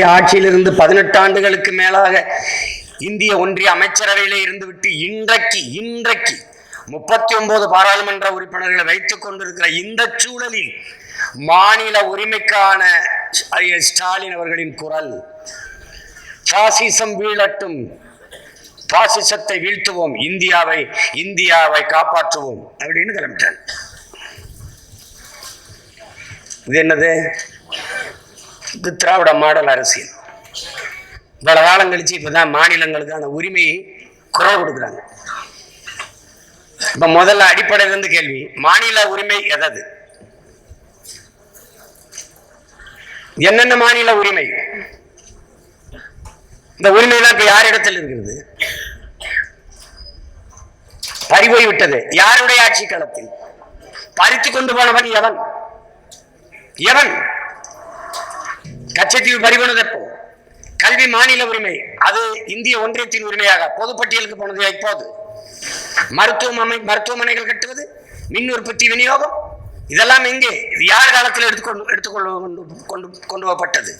ஆட்சியிலிருந்து பதினெட்டு ஆண்டுகளுக்கு மேலாக இந்திய ஒன்றிய அமைச்சரவையிலே இருந்துவிட்டு இன்றைக்கு இன்றைக்கு முப்பத்தி ஒன்பது பாராளுமன்ற உறுப்பினர்களை வைத்துக் கொண்டிருக்கிற இந்த சூழலில் மாநில உரிமைக்கான ஸ்டாலின் அவர்களின் குரல். பாசிசம் வீழட்டும். பாசிசத்தை வீழ்த்துவோம். இந்தியாவை இந்தியாவை காப்பாற்றுவோம். அப்படின்னு கிளம்பிட்டான் இது என்னது? இது திராவிட மாடல் அரசியல். பல காலம் கழிச்சு இப்பதான் மாநிலங்களுக்கான உரிமையை குரல் கொடுக்குறாங்க. இப்ப முதல்ல அடிப்படையில இருந்து கேள்வி மாநில உரிமை எதது? என்னென்ன மாநில உரிமை? இந்த உரிமையெல்லாம் இப்ப யாரிடத்தில் இருக்கிறது? பறிபோய் விட்டது. யாருடைய ஆட்சி களத்தில் பறித்து கொண்டு போனவன் எவன்? எவன்? கச்சத்தீவு பறிபோனது எப்போ கல்வி மாநில உரிமை அது இந்திய ஒன்றியத்தின் உரிமையாக பொதுப்பட்டியலுக்கு போனது இப்போது? மருத்துவம் அமை மருத்துவமனைகள் கட்டுவது மின் உற்பத்தி விநியோகம் இதெல்லாம் எங்கே? இது யார் காலத்தில் எடுத்துக்கொண்டு எடுத்துக்கொள்ள கொண்டு கொண்டு கொண்டு வரப்பட்டது?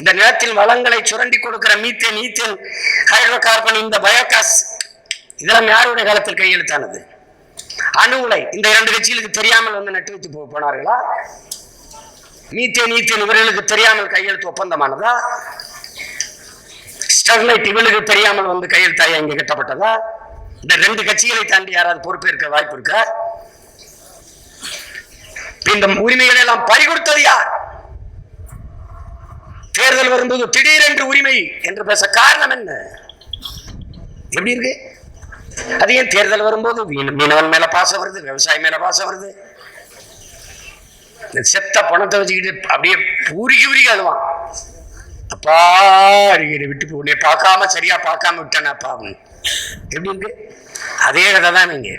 இந்த நிலத்தில் வளங்களை சுரண்டி கொடுக்கிற மீத்தேன் ஈத்தேன் ஹைட்ரோ கார்பன் இந்த பயோகாஸ் இதெல்லாம் யாருடைய காலத்தில் கையெழுத்தானது? அணு உலை இந்த இரண்டு கட்சிகளுக்கு தெரியாமல் வந்து நட்டு வைத்து போனார்களா? மீத்தேன் ஈத்தேன் இவர்களுக்கு தெரியாமல் கையெழுத்து ஒப்பந்தமானதா? ஸ்டெர்லைட் இவர்களுக்கு தெரியாமல் வந்து கையெழுத்தாயா? இங்க கட்டப்பட்டதா? இந்த ரெண்டு கட்சிகளை தாண்டி யாராவது பொறுப்பேற்க வாய்ப்பு இருக்கா? இந்த உரிமைகளை எல்லாம் பறிகொடுத்தது யார்? தேர்தல் வரும்போது திடீரென்று உரிமை என்று பேச காரணம் என்ன? எப்படி இருக்கு? அது ஏன் தேர்தல் வரும்போது மீனவன் மேல பாசம் வருது விவசாயி மேல பாசம் வருது? செத்த பணத்தை வச்சுக்கிட்டு அப்படியே உருகி உருகி அழுவான். அப்பா அடிக்கடி விட்டு உன்னை பார்க்காம சரியா பார்க்காம விட்டானாப்பா அப்படின்னு. எப்படி இருக்கு? அதே கதை தான் நீங்க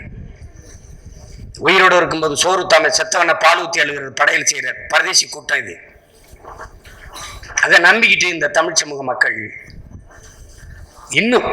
உயிரோடு இருக்கும்போது சோறு தாம செத்தவனை பால் ஊத்தி அழுகிறது படையல் செய்யற பரதேசி கூட்டம் இது. அதை நம்பிக்கிட்டு இந்த தமிழ் சமூக மக்கள் இன்னும்